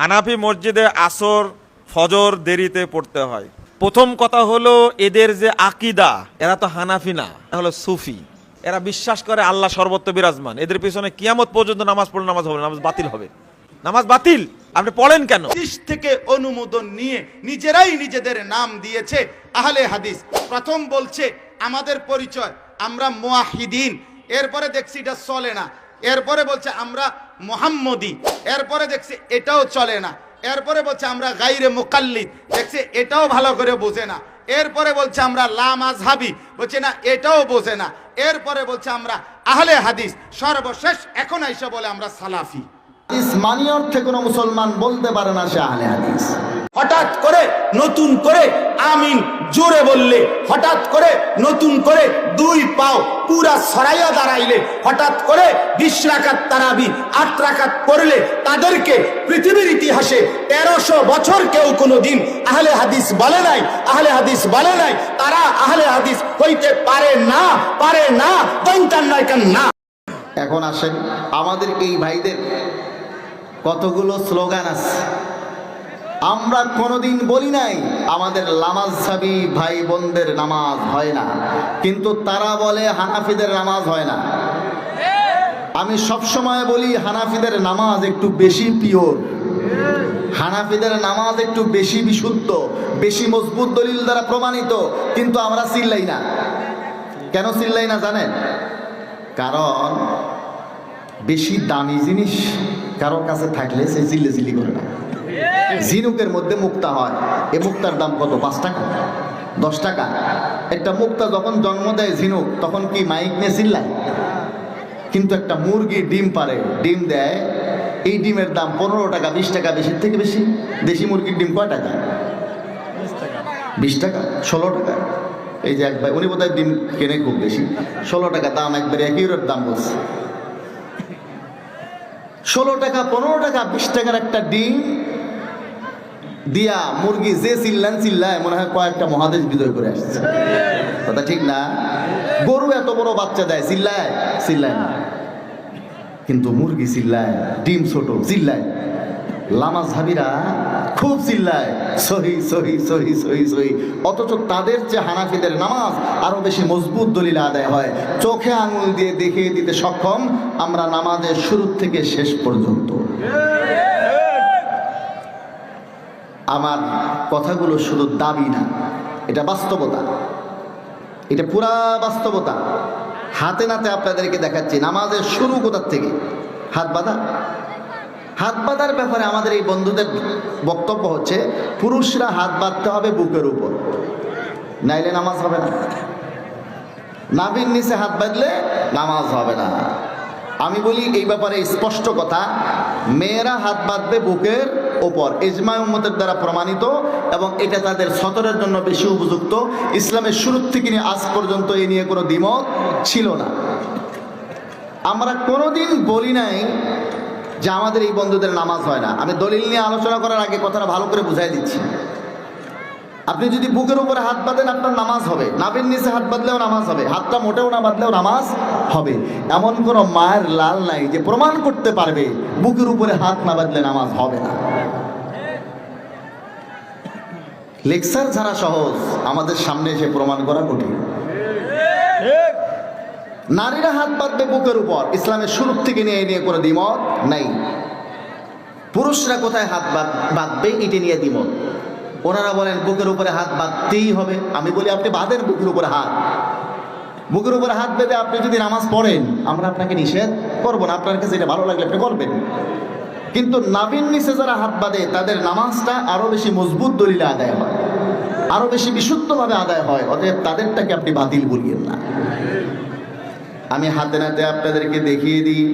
হানাফি মসজিদে আসর, ফজর দেরিতে পড়তে হয়। প্রথম কথা হলো এদের যে আকিদা, এরা তো হানাফি না হলো সুফি। এরা বিশ্বাস করে আল্লাহ সর্বত্র বিরাজমান। এদের পিছনে কিয়ামত পর্যন্ত নামাজ পড়লে নামাজ হবে নামাজ বাতিল হবে। নামাজ বাতিল? আপনি পড়েন কেন? থেকে অনুমোদন নিয়ে নিজেরাই নিজেদের নাম দিয়েছে আহলে হাদিস। প্রথম বলছে, আমাদের পরিচয়, আমরা মোয়াহিদিন। এরপরে দেখছি এটা চলে না। এরপরে বলছে আমরা মোহাম্মদি। এরপরে দেখছি এটাও চলে না। এরপরে বলছে আমরা গাইরে মোকাল্লিদ। দেখছি এটাও ভালো করে বোঝে না। এরপরে বলছে আমরা লামাজহাবি বলছে না, এটাও বোঝে না। এরপরে বলছে আমরা আহলে হাদিস। সর্বশেষ এখন আইসা বলে আমরা সালাফি। হাদিস মানি অর্থে কোনো মুসলমান বলতে পারে না সে আহলে হাদিস। হঠাৎ করে নতুন করে আমিন জোরে বললে হঠাৎ করে নতুন করে দুই পাও পুরা সরাইয়া দাঁড়াইলে হঠাৎ করে বিশ রাকাত তারাবি আট পড়লে তাদেরকে পৃথিবীর ইতিহাসে তেরোশো বছর কেউ কোনো দিন আহলে হাদিস বলে নাই আহলে হাদিস বলে নাই। তারা আহলে হাদিস হইতে পারে না পারে না দৈন্তান নয় কেন না। এখন আসেন আমাদের এই ভাইদের কতগুলো স্লোগান আছে? আমরা কোনোদিন বলি নাই, আমাদের লামাজ সাবি ভাই বোনদের নামাজ হয় না। কিন্তু তারা বলে হানাফিদের নামাজ হয় না। আমি সবসময় বলি হানাফিদের নামাজ একটু বেশি পিওর। হানাফিদের নামাজ একটু বেশি বিশুদ্ধ, বেশি মজবুত দলিল দ্বারা প্রমাণিত, কিন্তু আমরা চিল্লাই না। কেন চিল্লাই না জানেন? কারণ বেশি দামি জিনিস কারোর কাছে থাকলে সে চিল্লে চিল্লি করে না। ঝিনুকের মধ্যে মুক্তা হয়। এ মুক্তার দাম কত? পাঁচ টাকা? দশ টাকা? একটা মুক্তা যখন জন্ম দেয় ঝিনুক, তখন কি মাইক নিয়ে চিল্লায়? কিন্তু একটা মুরগি ডিম পারে, ডিম দেয়, এই ডিমের দাম পনেরো টাকা, বিশ টাকা, বেশির থেকে বেশি? দেশি মুরগির ডিম কয় টাকা? বিশ টাকা, ষোলো টাকা। এই যে এক ভাই, উনি বোধহয় ডিম কেনে খুব বেশি। ষোলো টাকা দাম, একবারে এক ইউরোর দাম বলছে। ষোলো টাকা, পনেরো টাকা, বিশ টাকার একটা ডিম দিয়া মুরগি যে চিল্লান চিল্লায়, মনে হয় কয়েকটা মহাদেশ বিজয় করে আসছে। কথা ঠিক না? গরু এত বড় বাচ্চা দেয়, চিল্লায়? চিল্লায় না। কিন্তু মুরগি চিল্লায়, ডিম ছোট, চিল্লায়। লামা ঝাবিরা খুব চিল্লায়, সহি সহি সহি সহি সহি। অথচ তাদের যে হানাফিদের নামাজ আরও বেশি মজবুত দলিল আদায় হয়। চোখে আঙুল দিয়ে দেখিয়ে দিতে সক্ষম আমরা নামাজের শুরু থেকে শেষ পর্যন্ত। আমার কথাগুলো শুধু দাবি না, এটা বাস্তবতা। এটা পুরা বাস্তবতা। হাতে নাতে আপনাদেরকে দেখাচ্ছি, নামাজের শুরু কোথার থেকে? হাত বাঁধা? হাত বাঁধার ব্যাপারে আমাদের এই বন্ধুদের বক্তব্য হচ্ছে, পুরুষরা হাত বাঁধতে হবে বুকের উপর। নাইলে নামাজ হবে না। নাভির নিচে হাত বাঁধলে নামাজ হবে না। আমি বলি এই ব্যাপারে স্পষ্ট কথা, মেয়েরা হাত বাঁধবে বুকের ওপর ইজমা উম্মতের দ্বারা প্রমাণিত এবং এটা তাদের সতরের জন্য বেশি উপযুক্ত। ইসলামের শুরুর থেকে নিয়ে আজ পর্যন্ত এ নিয়ে কোনো দ্বিমত ছিল না। আমরা কোনোদিন বলি নাই যে আমাদের এই বন্ধুদের নামাজ হয় না। আমি দলিল নিয়ে আলোচনা করার আগে কথাটা ভালো করে বুঝাই দিচ্ছি। আপনি যদি বুকের উপরে হাত বাঁধেন, আপনার নামাজ হবে। নাবের নিচে হাত বাঁধলেও নামাজ হবে। হাতটা মোটেও না বাঁধলেও নামাজ হবে। এমন কোনো মায়ের লাল নাই যে প্রমাণ করতে পারবে, বুকের উপরে হাত না বাঁধলে নামাজ হবে না। লেকচার ছাড়া সহজ। আমাদের সামনে এসে প্রমাণ করা কঠিন। নারীরা হাত বাঁধবে বুকের উপর। ইসলামের শুরুর থেকে নিয়ে নিয়ে কোনো দ্বিমত নাই। পুরুষরা কোথায় হাত বাঁধ- বাঁধবে, এটি নিয়ে দ্বিমত। ওনারা বলেন, বুকের উপরে হাত বাঁধতেই হবে। আমি বলি, আপনি বাঁধেন বুকের উপরে হাত। বুকের উপরে হাত বেঁধে আপনি যদি নামাজ পড়েন, আমরা আপনাকে নিষেধ করব না। আপনার কাছে এটা ভালো লাগলে আপনি করবেন। কিন্তু নাবিন নিচে যারা হাত বাঁধে, তাদের নামাজটা আরও বেশি মজবুত দলিলে আদায় হয়। আরও বেশি বিশুদ্ধভাবে আদায় হয়। অতএব তাদেরটাকে আপনি বাতিল বলিয়েন না। আমি হাতে নাতে আপনাদেরকে দেখিয়ে দিই,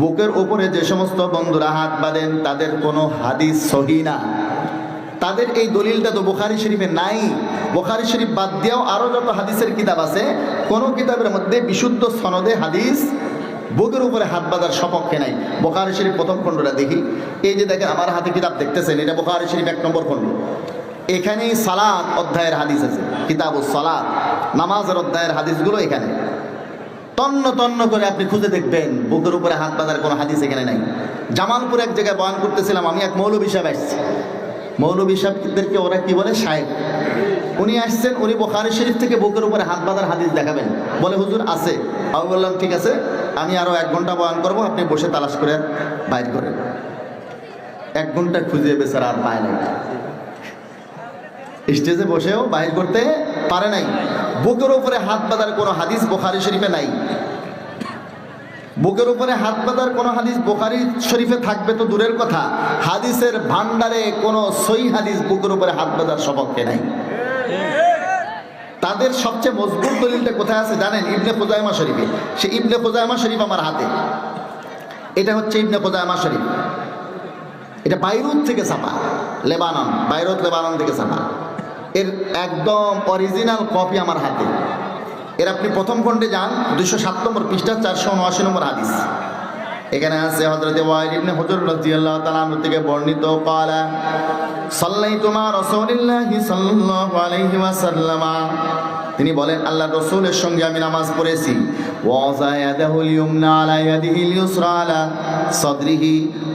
বুকের উপরে যে সমস্ত বন্ধুরা হাত বাঁধেন, তাদের কোনো হাদিস সহি না। তাদের এই দলিলটা তো বোখারি শরীফে নাই। বোখারি শরীফ বাদ দিয়েও আরও যত হাদিসের কিতাব আছে, কোনো কিতাবের মধ্যে বিশুদ্ধ সনদে হাদিস বুকের উপরে হাত বাঁধার সপক্ষে নাই। বোখারি শরীফ প্রথম খণ্ডটা দেখি। এই যে দেখেন, আমার হাতে কিতাব দেখতেছেন, এটা বোখারি শরীফ এক নম্বর খণ্ড। এখানেই সালাদ অধ্যায়ের হাদিস আছে কিতাব ও সালাদ নামাজের অধ্যায়ের হাদিসগুলো এখানে। তন্ন তন্ন করে আপনি খুঁজে দেখবেন। বুকের উপরে হাত বাঁধার কোনো হাদিস এখানে নাই। জামালপুর এক জায়গায় বয়ান করতেছিলাম, আমি এক মৌলবী সাহেব আসছি। মৌলবী সাহেবদেরকে ওরা কি বলে? সাহেব উনি আসছেন, উনি বোখারি শরীফ থেকে বুকের উপরে হাত বাঁধার হাদিস দেখাবেন। বলে, হুজুর, আছে। আমি বললাম, ঠিক আছে, আমি আরও এক ঘণ্টা বয়ান করব, আপনি বসে তালাশ করে বাইর করেন। এক ঘণ্টা খুঁজে বেচারা আর পায় নাই। স্টেজে বসেও বাইর করতে পারে নাই। বুকের উপরে হাত বাঁধার কোনো হাদিস বোখারি শরীফে নাই। বুকের উপরে হাত বাঁধার কোনো হাদিস বোখারি শরীফে থাকবে তো দূরের কথা। হাদিসের ভান্ডারে কোনো সই হাদিস বুকের উপরে হাত বাঁধার সপক্ষে নাই। তাদের সবচেয়ে মজবুত দলিলটা কোথায় আছে জানেন? ইবনে খোজাইমা শরীফে। সে ইবনে খোজাইমা শরীফ আমার হাতে। এটা হচ্ছে ইবনে খোজাইমা শরীফ। এটা বাইরুত থেকে ছাপা। লেবানন, বাইরুত লেবানন থেকে ছাপা। এর একদম অরিজিনাল কপি আমার হাতে এর আপনি প্রথম খণ্ডে যান দুশো সাত নম্বর পৃষ্ঠা চারশো উনআশি নম্বর হাদিস এখানে আছে হজরত ওয়াইল ইবনে হুজুর রাদিয়াল্লাহু তাআলা আনহু থেকে বর্ণিত قالا সাল্লাইতু মা রাসূলিল্লাহি সাল্লাল্লাহু আলাইহি ওয়াসাল্লামা তিনি বলেন, আল্লাহ রসুলের সঙ্গে আমি নামাজ পড়েছি।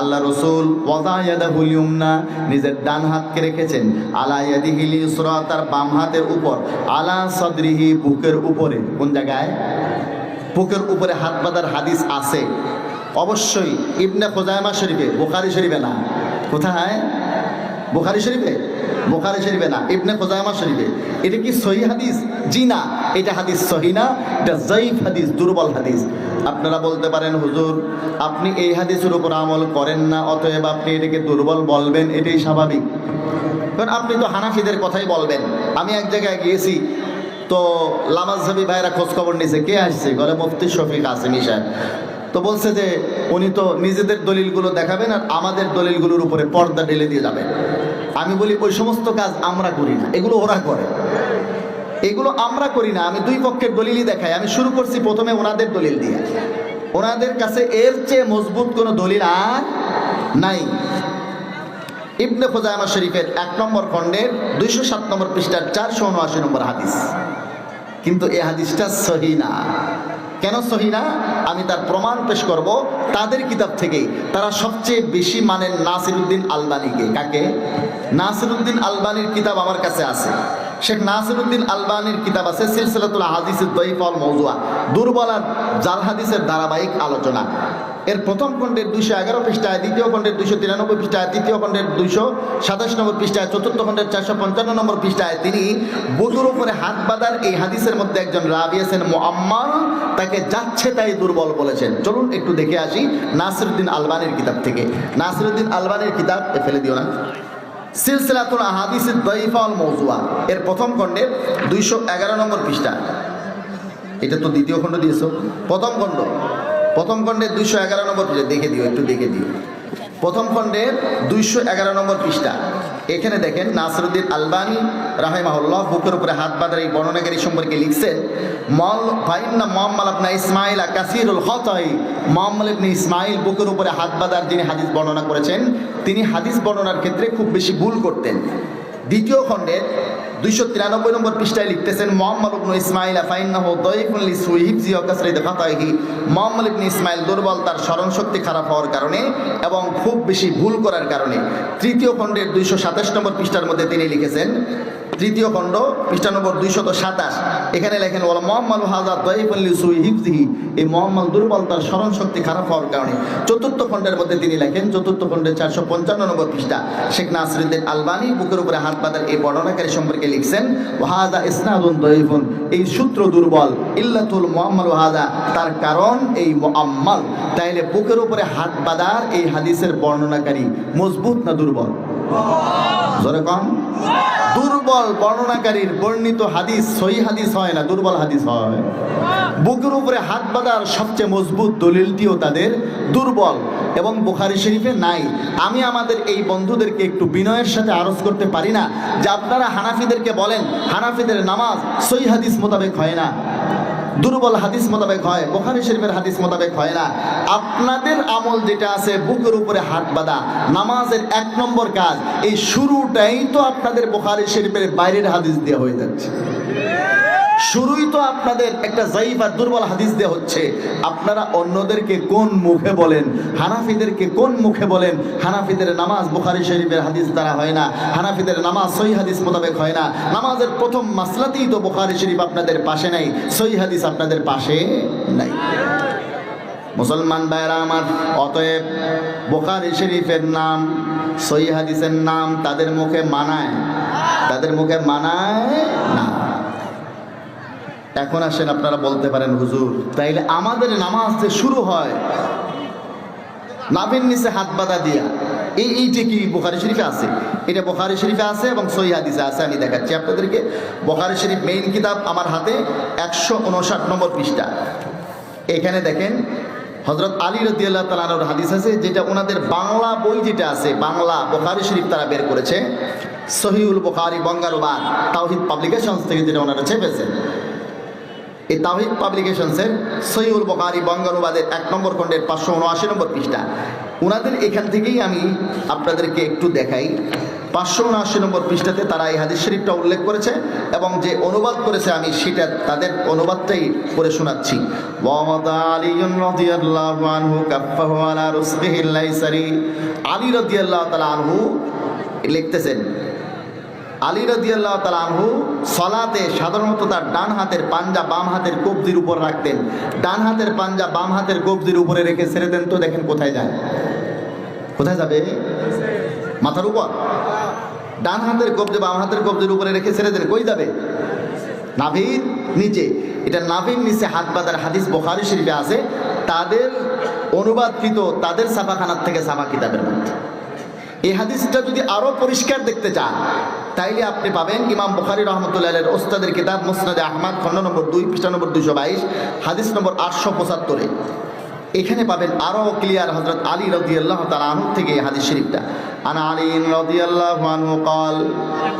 আল্লাহ রসুল ওয়াজা ইয়াদাহুল ইউমনা নিজের ডান হাতকে রেখেছেন, আলা ইয়াদিহিল ইউসরা তার বাম হাতের উপর, আলা সদরিহি বুকের উপরে। কোন জায়গায়? বুকের উপরে হাত বাঁধার হাদিস আছে। অবশ্যই ইবনে খোজাইমা শরীফে, বুখারি শরীফে না। কোথায়? বুখারি শরীফে? বুখারি শরীফে না, ইবনে খোজাইমা শরীফে। এটা কি সহি হাদিস? জি না, এটা হাদিস সহি না, এটা জয়ীফ হাদিস, দুর্বল হাদিস। আপনারা বলতে পারেন, হুজুর, আপনি এই হাদিসের উপর আমল করেন না, অতএব আপনি এটাকে দুর্বল বলবেন, এটাই স্বাভাবিক। কারণ আপনি তো হানাফিদের কথাই বলবেন। আমি এক জায়গায় গিয়েছি, তো লামাজহাবি ভাইরা খোঁজ খবর নিছে, কে আসছে? বলে মুফতি শফিক আসিমি সাহেব। তো বলছে যে, উনি তো নিজেদের দলিলগুলো দেখাবেন আর আমাদের দলিলগুলোর উপরে পর্দা ঢেলে দিয়ে যাবেন। আমি বলি, ওই সমস্ত কাজ আমরা করি না। এগুলো ওরা করে। এগুলো আমরা করি না। আমি দুই পক্ষের দলিলই দেখাই। আমি শুরু করছি প্রথমে ওনাদের দলিল দিয়ে। ওনাদের কাছে এর চেয়ে মজবুত কোনো দলিল আর নাই। ইবনে খোজাইমা শরীফের এক নম্বর খণ্ডের দুইশো সাত নম্বর পৃষ্ঠার চারশো উনআশি নম্বর হাদিস। কিন্তু এই হাদিসটা সহি না। কেন সহি না? আমি তার প্রমাণ পেশ করব তাদের কিতাব থেকেই তারা সবচেয়ে বেশি মানেন নাসিরুদ্দিন আলবানিকে। কাকে? নাসিরুদ্দিন আলবানির কিতাব আমার কাছে আছে। শেখ নাসিরুদ্দিন আলবানির কিতাব আছে সিলসিলাতুল হাদিসের দইফল মৌজুয়া। দুর্বল আর জাল হাদিসের ধারাবাহিক আলোচনা। এর প্রথম খণ্ডের দুইশো এগারো পৃষ্ঠায়, দ্বিতীয় খণ্ডের দুইশো তিরানব্বই পৃষ্ঠায়, তৃতীয় খণ্ডের দুইশো সাতাশ নম্বর পৃষ্ঠায়, চতুর্থ খণ্ডের চারশো পঞ্চান্ন নম্বর পৃষ্ঠায় তিনি বধুর উপরে হাত বাঁধার এই হাদিসের মধ্যে একজন রাবিয়াসেন মোয়াম্মাল তাকে যাচ্ছে তাই দুর্বল বলেছেন। চলুন একটু দেখে আসি নাসিরুদ্দিন আলবানির কিতাব থেকে। নাসিরুদ্দিন আলবানির কিতাব ফেলে দিও না। সিলসিলাতুল আহাদিসের দইফাল মৌজুয়া, এর প্রথম খণ্ডের দুইশো এগারো নম্বর পৃষ্ঠা। এটা তো দ্বিতীয় খণ্ড দিয়েছ। প্রথম খণ্ড। প্রথম খণ্ডের দুইশো এগারো নম্বর পৃষ্ঠা, দেখে দিও, একটু দেখে দিও। প্রথম খণ্ডের দুইশো এগারো নম্বর পৃষ্ঠা। এখানে দেখেন নাসরুদ্দিন আলবানি রাহেমাহুল্লাহ বুকের উপরে হাত বাঁধার এই বর্ণনাকারী সম্পর্কে লিখছেন, মল ভাইন্না মোহাম্মদ আপনা ইসমাইল কাসিরুল হতই মোহাম্মদ ইবনে ইসমাইল বুকের উপরে হাত বাঁধার যিনি হাদিস বর্ণনা করেছেন, তিনি হাদিস বর্ণনার ক্ষেত্রে খুব বেশি ভুল করতেন। দ্বিতীয় খণ্ডের দুইশো তিরানব্বই নম্বর পৃষ্ঠায় লিখতেছেন, মোহাম্মদ ইবনু ইসমাইল আফাইন্নাহ ফাতাহি মোহাম্মদ ইবনু ইসমাইল দুর্বল, তার স্মরণ শক্তি খারাপ হওয়ার কারণে এবং খুব বেশি ভুল করার কারণে। তৃতীয় খণ্ডের দুইশো সাতাশ নম্বর পৃষ্ঠার মধ্যে তিনি লিখেছেন তৃতীয় খণ্ড, পৃষ্ঠা নম্বর দুইশত সাতাশ। এখানে লেখেন ওলা মোহাম্মদ হাজার দয়ফুল্লি সুইহিবজিহি এই মোহাম্মদ দুর্বল তার স্মরণ শক্তি খারাপ হওয়ার কারণে চতুর্থ খণ্ডের মধ্যে তিনি লেখেন, চতুর্থ খণ্ডের চারশো পঞ্চান্ন নম্বর পৃষ্ঠা। শেখ নাসরুদ্দিন আলবানি বুকের উপরে হাত বাঁধার এই বর্ণনাকারী সম্পর্কে লিখছেন, ওয়াহাদা ইসনাদুন দয়ফুন এই সূত্র দুর্বল, ইল্লাতুল মোহাম্মদ ওয়াহাদা তার কারণ এই মোহাম্মল। তাইলে বুকের উপরে হাত বাঁধার এই হাদিসের বর্ণনাকারী মজবুত না দুর্বল? জোরে কম? দুর্বল বর্ণনাকারীর বর্ণিত হাদিস সহি হাদিস হয় না? দুর্বল হাদিস হয়। বুকের উপরে হাত বাঁধার সবচেয়ে মজবুত দলিলটিও তাদের দুর্বল। এবং বুখারি শরীফে নাই। আমি আমাদের এই বন্ধুদেরকে একটু বিনয়ের সাথে আরজ করতে পারি না? যে আপনারা হানাফিদেরকে বলেন, হানাফিদের নামাজ সহি হাদিস মোতাবেক হয় না। দুর্বল হাদিস মোতাবেক হয়, বোখারি শরীফের হাদিস মোতাবেক হয় না। আপনাদের আমল যেটা আছে, বুকের উপরে হাত বাঁধা, নামাজের এক নম্বর কাজ, এই শুরুটাই তো আপনাদের বোখারি শরীফের বাইরের হাদিস দিয়ে হয়ে যাচ্ছে। শুরুই তো আপনাদের একটা জাইফ আর দুর্বল হাদিস দেওয়া হচ্ছে। আপনারা অন্যদেরকে কোন মুখে বলেন? হানাফিদেরকে কোন মুখে বলেন? হানাফিদের নামাজ বুখারি শরীফের হাদিস দ্বারা হয় না। হানাফিদের নামাজ সই হাদিস মোতাবেক হয় না। নামাজের প্রথম মাসলাতেই তো বুখারি শরীফ আপনাদের পাশে নাই। সই হাদিস আপনাদের পাশে নাই। মুসলমান ভাইরা আমার, অতএব বোখারি শরীফের নাম সই হাদিসের নাম তাদের মুখে মানায়। তাদের মুখে মানায় না। এখন আসেন, আপনারা বলতে পারেন, হুজুর, তাইলে আমাদের নামাজ যে শুরু হয়, নাভির নিচে হাত বাঁধা দিয়া, এই এইটা কি বোখারি শরীফে আছে? এটা বোখারি শরীফে আছে এবং সই হাদিসে আছে, আমি দেখাচ্ছি আপনাদেরকে। বোখারি শরীফ মেইন কিতাব আমার হাতে, একশো উনষাট নম্বর পৃষ্ঠা। এখানে দেখেন হজরত আলী রদি আল্লাহ তালানোর হাদিস আছে, যেটা ওনাদের বাংলা বই যেটা আছে, বাংলা বোখারি শরীফ তারা বের করেছে। সহিউল বোখারি বঙ্গানুবাদ, তাওহিদ পাবলিকেশনস থেকে যেটা ওনারা চেপেছেন এই তাওহিদ পাবলিকেশনসের সহিউল বকারি বঙ্গানুবাদের এক নম্বর খণ্ডের পাঁচশো উনআশি নম্বর পৃষ্ঠা। ওনাদের এখান থেকেই আমি আপনাদেরকে একটু দেখাই। পাঁচশো উনআশি নম্বর পৃষ্ঠাতে তারা এই হাদিস শরীফটা উল্লেখ করেছে এবং যে অনুবাদ করেছে আমি সেটা তাদের অনুবাদটাই করে শোনাচ্ছি। আলা রাদিয়াল্লাহু তাআলা আনহু লিখতেছেন আলী রাদিয়াল্লাহ তাআলা আনহু সলাতে সাধারণত তার ডান হাতের পাঞ্জা বাম হাতের কবজির উপর রাখতেন। ডান হাতের পাঞ্জা বাম হাতের কবজির উপরে রেখে ছেড়ে দেন তো দেখেন কোথায় যায়। কোথায় যাবে? মাথার উপর। ডান হাতের কবজি বাম হাতের কবজির উপরে রেখে ছেড়ে দেন, কই যাবে? নাভির নিচে। এটা নাভির নিচে হাত বাঁধার হাদিস বোখারি শরীফে আছে। তাদের অনুবাদকৃত তাদের ছাপাখানার থেকে ছাপা কিতাবের মধ্যে। এই হাদিসটা যদি আরও পরিষ্কার দেখতে চান তাইলে আপনি পাবেন ইমাম বুখারি রহমতুল্লাহ ওস্তাদের কিতাব মুসনাদে আহমদ খন্ড নম্বর দুই পৃষ্ঠা নম্বর দুইশো বাইশ, হাদিস নম্বর আটশো পঁচাত্তরে। এখানে পাবেন আরো ক্লিয়ার হজরত আলী রদি আল্লাহ তালু থেকে এই হাদিস শরীফটা আনা আলী রদি আল্লাহ আনহু قال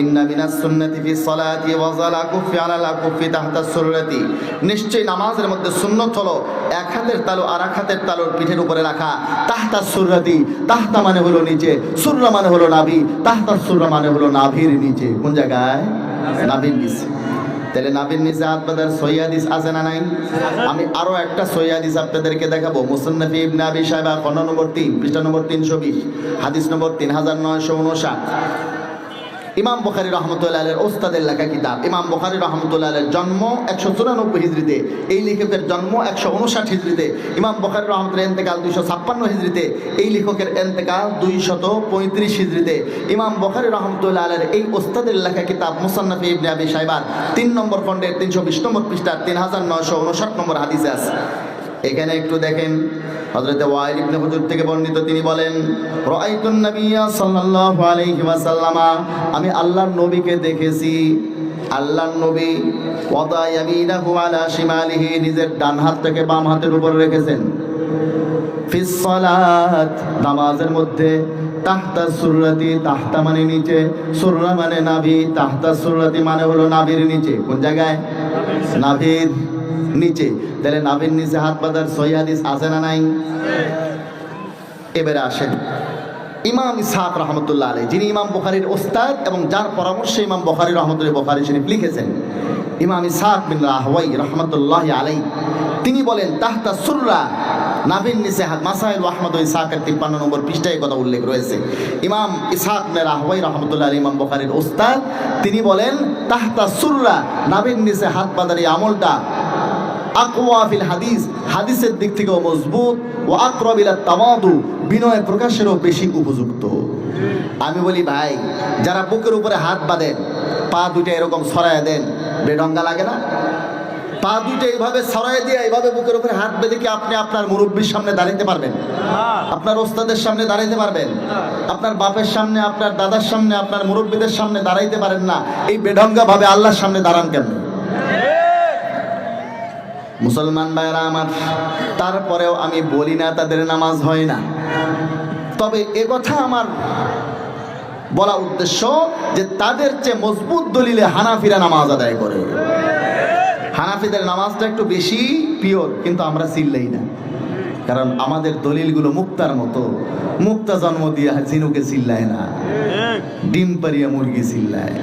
ইন্না মিনাস সুন্নতি ফি সালাতি ওয়া যালা কুফি আলা কুফি তাহতা সুররাতি নিশ্চয় নামাজের মধ্যে সুন্নত হলো এক হাতের তালু আর এক হাতের তালুর পিঠের উপরে রাখা তাহতা সুররাতি তাহতা মানে হলো নিচে সুররা মানে হলো নাভি তাহতা সুররা মানে হলো নাভির নিচে কোন জায়গায় নাভির নিচে তাহলে নাবির নিচে আপনাদের সৈয়াদিস আছে না নাই? আমি আরও একটা সৈয়াদিস আপনাদেরকে দেখাবো। মুসন্নফি ইবনে আবি সাহেবা খন্ড নম্বর তিন, পৃষ্ঠা নম্বর তিনশো বিশ, হাদিস নম্বর তিন হাজার নয়শো উনষাট। ইমাম বখারি রহমতুল্লাহ আলের ওস্তাদের লেখা কিতাব। ইমাম বখারি রহমতুল্লাহ আলের জন্ম একশো চুরানব্বই হিজড়িতে, এই লেখকের জন্ম একশো উনষাট হিজড়িতে, ইমাম বখারি রহমতুল্লাহ এন্তেকাল দুইশো ছাপ্পান্ন হিজড়িতে, এই লেখকের এন্তেকাল দুইশত পঁয়ত্রিশ হিজড়িতে। ইমাম বখারি রহমতুল্লাহ আলের এই ওস্তাদের লেখা কিতাব মুসান্নফি ইবনে আবি সাইবার তিন নম্বর খণ্ডের তিনশো বিশ নম্বর পৃষ্ঠার তিন হাজার নয়শো উনষাট নম্বর হাদিসে আছে। এখানে একটু দেখেন, হযরতে ওয়াইল ইবনে হুজুর থেকে বর্ণিত, তিনি বলেন, রাআইতুন নাবিয়্যা সাল্লাল্লাহু আলাইহি ওয়াসাল্লামা, আমি আল্লাহর নবীকে দেখেছি। আল্লাহর নবী ওয়াদা ইয়ামিনাহু আলা শিমালিহি, নিজের ডান হাতটাকে বাম হাতের উপর রেখেছেন। ফিস সালাত, নামাজের মধ্যে, তাহতা সুররাতি, তাহতা মানে নিচে, সুররা মানে নাভি, তাহতা সুররাতি মানে হলো নাভির নিচে। কোন জায়গায়? নাভির। নিচে। তাহলে নাভির নিচে হাত বাঁধার সহি হাদিস আছে না নাই? এবারে আসেন। ইমাম ইসহাক রহমতুল্লাহ আলী যিনি ইমাম বুখারির ওস্তাদ এবং যার পরামর্শে ইমাম বুখারি রহমতুল্লাহ বুখারি শরীফ লিখেছেন, ইমাম ইসহাক বিন রাহওয়াই রহমতুল্লাহ আলাই তিনি বলেন, তাহতা সুররা নাভিন নিচে হাত মাসাইল আহমদ ইসহাকের তিপ্পান্ন নম্বর পৃষ্ঠায় কথা উল্লেখ রয়েছে। ইমাম ইসহাক বিন রাহওয়াই রহমতুল্লাহ আলী ইমাম বুখারির ওস্তাদ, তিনি বলেন, তাহতা সুররা নাভিন নিচে হাত বাঁধার আমলটা আকওয়া ফিল হাদিস হাদিসের দিক থেকেও মজবুত ও আকরবিলা তামাদু বিনয় প্রকাশেরও বেশি উপযুক্ত। আমি বলি ভাই যারা বুকের উপরে হাত বাঁধেন পা দুইটা এরকম ছড়ায় দেন বেডঙ্গা লাগে না? পা দুইটা এইভাবে ছড়ায় দিয়ে এইভাবে বুকের উপরে হাত বেঁধে কি আপনি আপনার মুরব্বীর সামনে দাঁড়াইতে পারবেন? আপনার ওস্তাদের সামনে দাঁড়াইতে পারবেন? আপনার বাপের সামনে আপনার দাদার সামনে আপনার মুরব্বীদের সামনে দাঁড়াইতে পারেন না। এই বেঢঙ্গা ভাবে আল্লাহর সামনে দাঁড়ান কেন মুসলমান ভাইরা আমার, তারপরেও আমি বলি না, তাদের নামাজ হয় না। তবে এ কথা আমার বলা উদ্দেশ্য যে তাদের চেয়ে মজবুত দলিলে হানাফিরা নামাজ আদায় করে। হানাফিদের নামাজটা একটু বেশি পিওর, কিন্তু আমরা চিল্লাই না। কারণ আমাদের দলিলগুলো মুক্তার মতো। মুক্তা জন্ম দিয়া জিনুকে চিল্লায় না। ডিম পারিয়া মুরগি চিল্লায়।